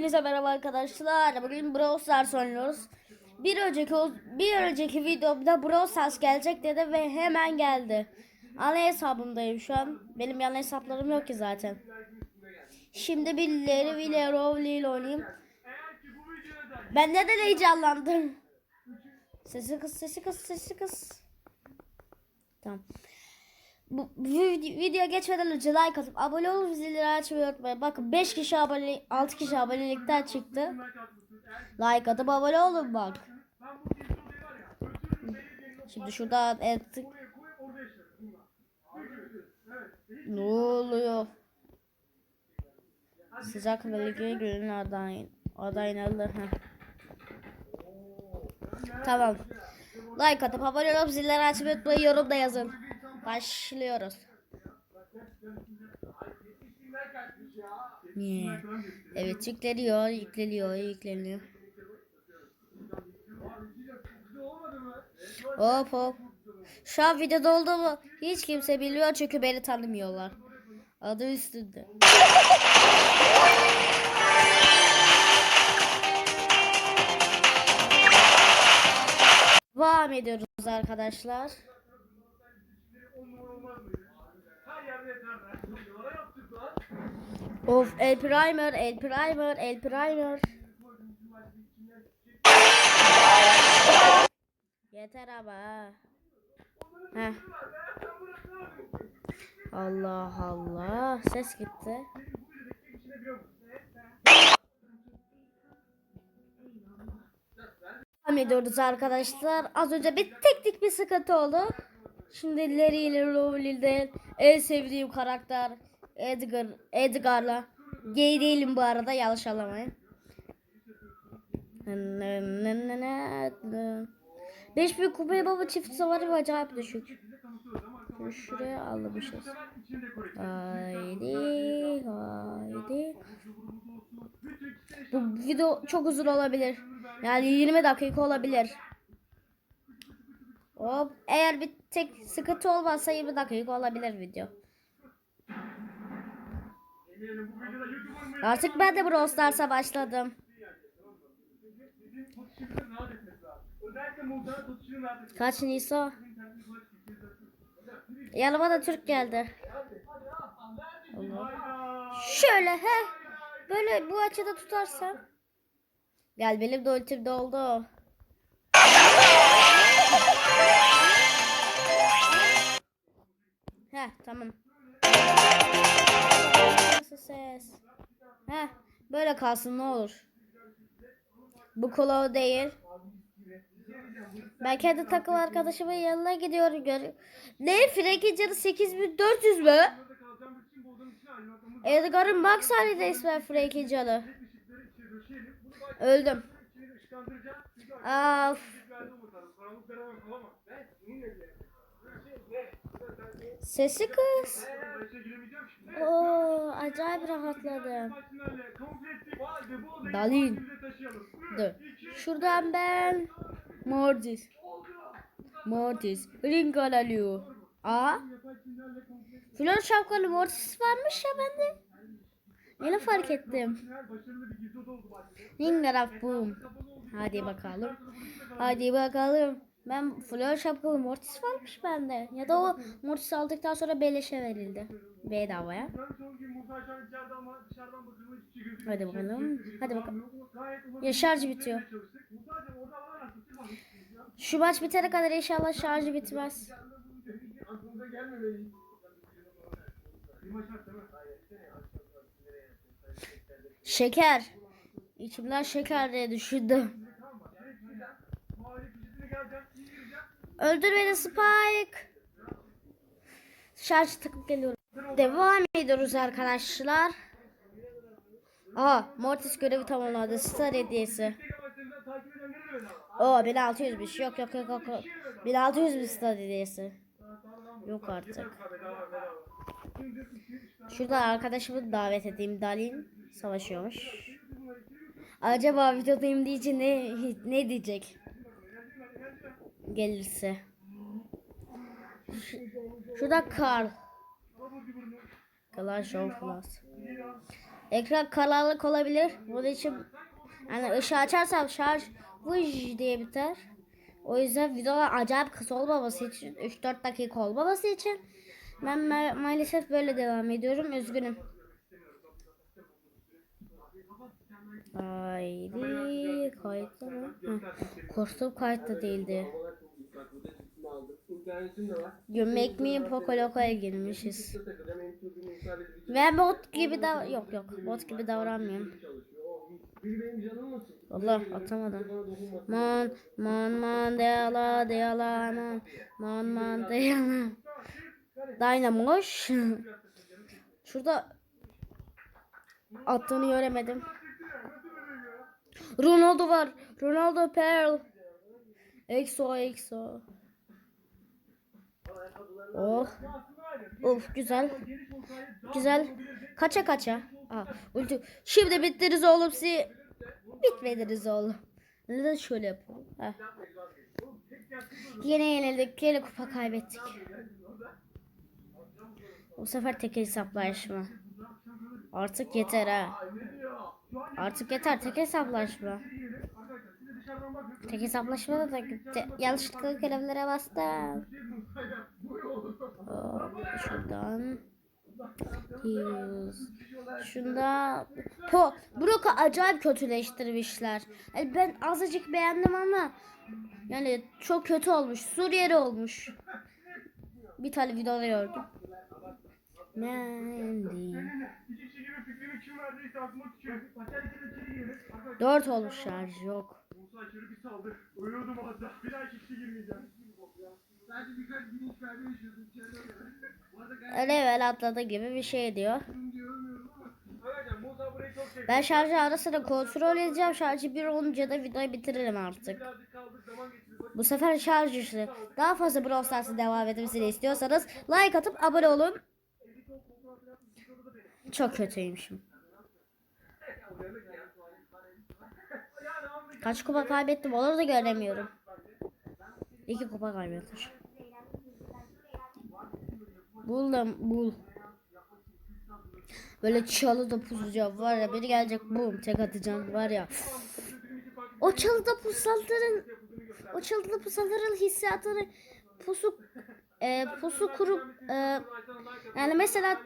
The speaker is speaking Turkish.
Hepinize merhaba arkadaşlar. Bugün Brawl Stars oynuyoruz. Bir önceki bir önceki videomda Brawl Stars gelecek dedi ve hemen geldi. Ana hesabımdayım şu an. Benim yan hesaplarım yok ki zaten. Şimdi birileri Vile Rowley ile oynayayım. Ben neden heyecanlandım? Sesi kız, sesi kız, sesi kız. Tamam. Bu, bu vid- videoya geçmeden önce like atıp abone olup zilleri açmayı unutmayın. Bakın 5 kişi abone 6 kişi abonelikten çıktı. Like atıp abone olun bak. Şimdi şuradan ettik. Ne oluyor? Sıcak bölgeye günün aday adaynalı. Heh. Tamam. Like atıp abone olup zilleri açmayı unutmayın. Yorum da yazın. Başlıyoruz. Niye? Evet yükleniyor, yükleniyor, yükleniyor. Hop hop. Şu an videoda olduğumu hiç kimse bilmiyor çünkü beni tanımıyorlar. Adı üstünde. Devam ediyoruz arkadaşlar. Of el primer, el primer, el primer. Yeter ama. Heh. Allah Allah. Ses gitti. Devam ediyoruz arkadaşlar. Az önce bir teknik bir sıkıntı oldu. Şimdi Larry ile Lowell'de en sevdiğim karakter Edgar Edgar'la. Gay değilim bu arada yanlış anlamayın. 5000 kupaya baba çift savarı acayip düşük. Şuraya almışız. Haydi haydi. Bu video çok uzun olabilir. Yani 20 dakika olabilir. Hop eğer bir tek sıkıntı olmazsa 20 dakika olabilir video. Artık ben de Brawl Stars'a başladım. Kaç Nisa? Yanıma da Türk geldi. Şöyle he. Böyle bu açıda tutarsam. Gel benim de ultim doldu. He tamam. Nasıl ses? He böyle kalsın ne olur. Bu kulağı değil. Ben kendi takım arkadaşımın yanına gidiyorum. Gör ne? Frank'in canı 8400 mü? Edgar'ın max halinde ismi Frank'in canı. Öldüm. Af. Sesi kız. Oo, acayip rahatladım. Dalin. Dur. Şuradan ben Mortis. Mortis. Ring alıyor. Aa. Flor şapkalı Mortis varmış ya bende. Yeni fark ettim. Ring alaf boom. Hadi bakalım. Hadi bakalım. Ben flor şapkalı Mortis varmış bende. Ya da o Mortis aldıktan sonra beleşe verildi. Bedavaya. Hadi bakalım. Hadi bakalım. Ya şarj bitiyor. Şu maç bitene kadar inşallah şarjı bitmez. Şeker. İçimden şeker diye düşündüm. Öldür beni Spike. Şarj takıp geliyorum. Devam ediyoruz arkadaşlar. Aa, Mortis görevi tamamladı. Star hediyesi. Oo 1600'müş. Yok yok yok yok. yok. 1600 bir star hediyesi. Yok artık. Şurada arkadaşımı davet edeyim. Dalin savaşıyormuş. Acaba videodayım diyece ne ne diyecek? Gelirse. Şurada Carl. Clash of Clans. ekran karanlık olabilir. Bunun için yani ışığı açarsam şarj vıj diye biter. O yüzden videolar acayip kısa olmaması için 3-4 dakika olmaması için ben ma- maalesef böyle devam ediyorum. Üzgünüm. Haydi kayıtlı mı? Hı. Korktum kayıtlı değildi. Gömek mi Pokoloka'ya girmişiz. Ve bot gibi dav yok yok bot gibi davranmıyorum. Allah atamadım. Man man man deyala deyala man man man deyala. Dynamoş. Şurada attığını göremedim. Ronaldo var. Ronaldo Pearl. Exo Exo. Oh. Of güzel. Güzel. Kaça kaça. Aa, ulti. Şimdi bittiniz oğlum si. Bitmediniz oğlum. Neden şöyle yapalım? Heh. Yine yenildik. Yine kupa kaybettik. Bu sefer tek hesaplaşma. Artık yeter ha. Artık yeter tek hesaplaşma. Tek hesaplaşma da te- yanlışlıkla görevlere bastım. Şuradan. Yüz. Şunda po Brock'u acayip kötüleştirmişler. Yani ben azıcık beğendim ama yani çok kötü olmuş. Suriyeli olmuş. Bir tane videoda gördüm. Arkadaşlar Dört olmuş şarj yok. Uyuyordum hatta. Bir daha kişi girmeyeceğim. Sadece birkaç bilinç kaybı yaşıyordum içeride öyle. Bu arada Level atladı gibi bir şey diyor. Ben şarjı ara sıra kontrol edeceğim. Şarjı bir olunca da videoyu bitiririm artık. Bu sefer şarj işi. Daha fazla Brawl Stars'ın devam etmesini istiyorsanız like atıp abone olun. Çok kötüymüşüm. Kaç kupa kaybettim onu da göremiyorum. İki kupa kaybetmiş. Buldum bul. Böyle çalıda pusacağım var ya biri gelecek bum tek atacağım var ya. O çalıda pusalların o çalıda pusalların hissiyatını pusu e, pusu kurup e, yani mesela